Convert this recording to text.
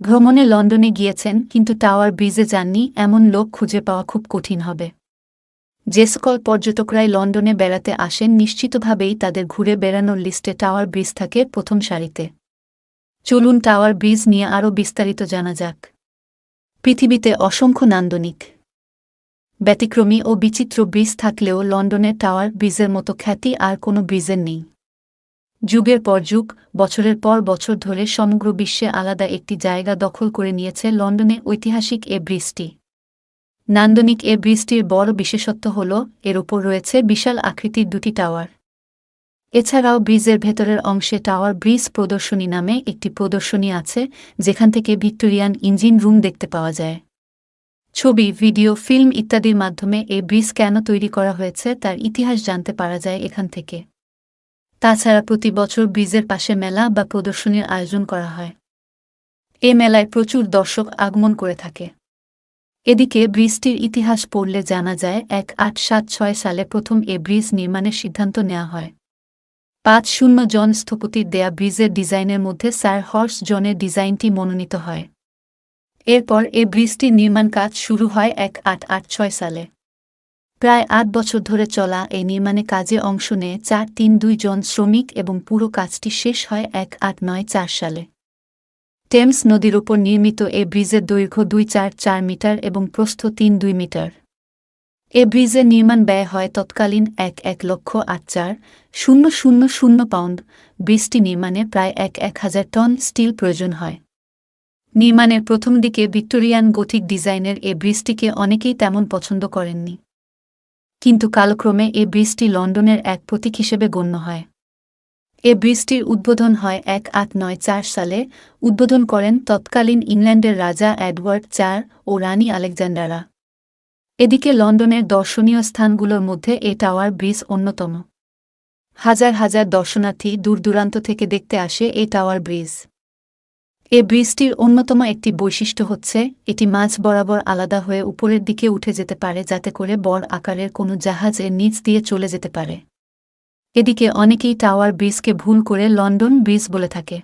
ভ্রমণে লন্ডনে গিয়েছেন, কিন্তু টাওয়ার ব্রিজে যাননি, এমন লোক খুঁজে পাওয়া খুব কঠিন হবে। যে সকল পর্যটকরাই লন্ডনে বেড়াতে আসেন, নিশ্চিতভাবেই তাদের ঘুরে বেড়ানোর লিস্টে টাওয়ার ব্রিজ থাকে প্রথম সারিতে। চলুন টাওয়ার ব্রিজ নিয়ে আরও বিস্তারিত জানা যাক। পৃথিবীতে অসংখ্য নান্দনিক, ব্যতিক্রমী ও বিচিত্র ব্রিজ থাকলেও লন্ডনের টাওয়ার ব্রিজের মতো খ্যাতি আর কোনো ব্রিজের নেই। যুগের পর যুগ, বছরের পর বছর ধরে সমগ্র বিশ্বে আলাদা একটি জায়গা দখল করে নিয়েছে লন্ডনে ঐতিহাসিক এ ব্রিজটি। নান্দনিক এ ব্রিজটির বড় বিশেষত্ব হল, এর ওপর রয়েছে বিশাল আকৃতির দুটি টাওয়ার। এছাড়াও ব্রিজের ভেতরের অংশে টাওয়ার ব্রিজ প্রদর্শনী নামে একটি প্রদর্শনী আছে, যেখান থেকে ভিক্টোরিয়ান ইঞ্জিন রুম দেখতে পাওয়া যায়। ছবি, ভিডিও, ফিল্ম ইত্যাদির মাধ্যমে এই ব্রিজ কেন তৈরি করা হয়েছে তার ইতিহাস জানতে পারা যায় এখান থেকে। তাছাড়া প্রতি বছর ব্রিজের পাশে মেলা বা প্রদর্শনীর আয়োজন করা হয়। এ মেলায় প্রচুর দর্শক আগমন করে থাকে। এদিকে ব্রিজটির ইতিহাস পড়লে জানা যায়, এক আট সাত ছয় সালে প্রথম এ ব্রিজ নির্মাণের সিদ্ধান্ত নেওয়া হয়। পাঁচ শূন্য জন স্থপতির দেয়া ব্রিজের ডিজাইনের মধ্যে স্যার হর্স জনের ডিজাইনটি মনোনীত হয়। এরপর এ ব্রিজটির নির্মাণ কাজ শুরু হয় এক আট আট ছয় সালে। প্রায় আট বছর ধরে চলা এই নির্মাণে কাজে অংশ নেয় চার তিন দুই জন শ্রমিক এবং পুরো কাজটি শেষ হয় এক আট নয় চার সালে। টেমস নদীর ওপর নির্মিত এ ব্রিজের দৈর্ঘ্য দুই চার চার মিটার এবং প্রস্থ তিন দুই মিটার। এ ব্রিজের নির্মাণ ব্যয় হয় তৎকালীন এক এক লক্ষ আট চার শূন্য শূন্য শূন্য পাউন্ড। ব্রিজটি নির্মাণে প্রায় এক এক হাজার টন স্টিল প্রয়োজন হয়। নির্মাণের প্রথম দিকে ভিক্টোরিয়ান গথিক ডিজাইনের এ ব্রিজটিকে অনেকেই তেমন পছন্দ করেননি। কিন্তু কালক্রমে এ ব্রিজটি লন্ডনের এক প্রতীক হিসেবে গণ্য হয়। এ ব্রিজটির উদ্বোধন হয় এক আট নয় চার সালে। উদ্বোধন করেন তৎকালীন ইংল্যান্ডের রাজা এডওয়ার্ড চার ও রানী আলেকজান্ডারা। এদিকে লন্ডনের দর্শনীয় স্থানগুলোর মধ্যে এ টাওয়ার ব্রিজ অন্যতম। হাজার হাজার দর্শনার্থী দূরদূরান্ত থেকে দেখতে আসে এই টাওয়ার ব্রিজ। এ ব্রিজটির অন্যতম একটি বৈশিষ্ট্য হচ্ছে, এটি মাঝ বরাবর আলাদা হয়ে উপরের দিকে উঠে যেতে পারে, যাতে করে বড় আকারের কোনো জাহাজ এর নিচ দিয়ে চলে যেতে পারে। এদিকে অনেকেই টাওয়ার ব্রিজকে ভুল করে লন্ডন ব্রিজ বলে থাকে।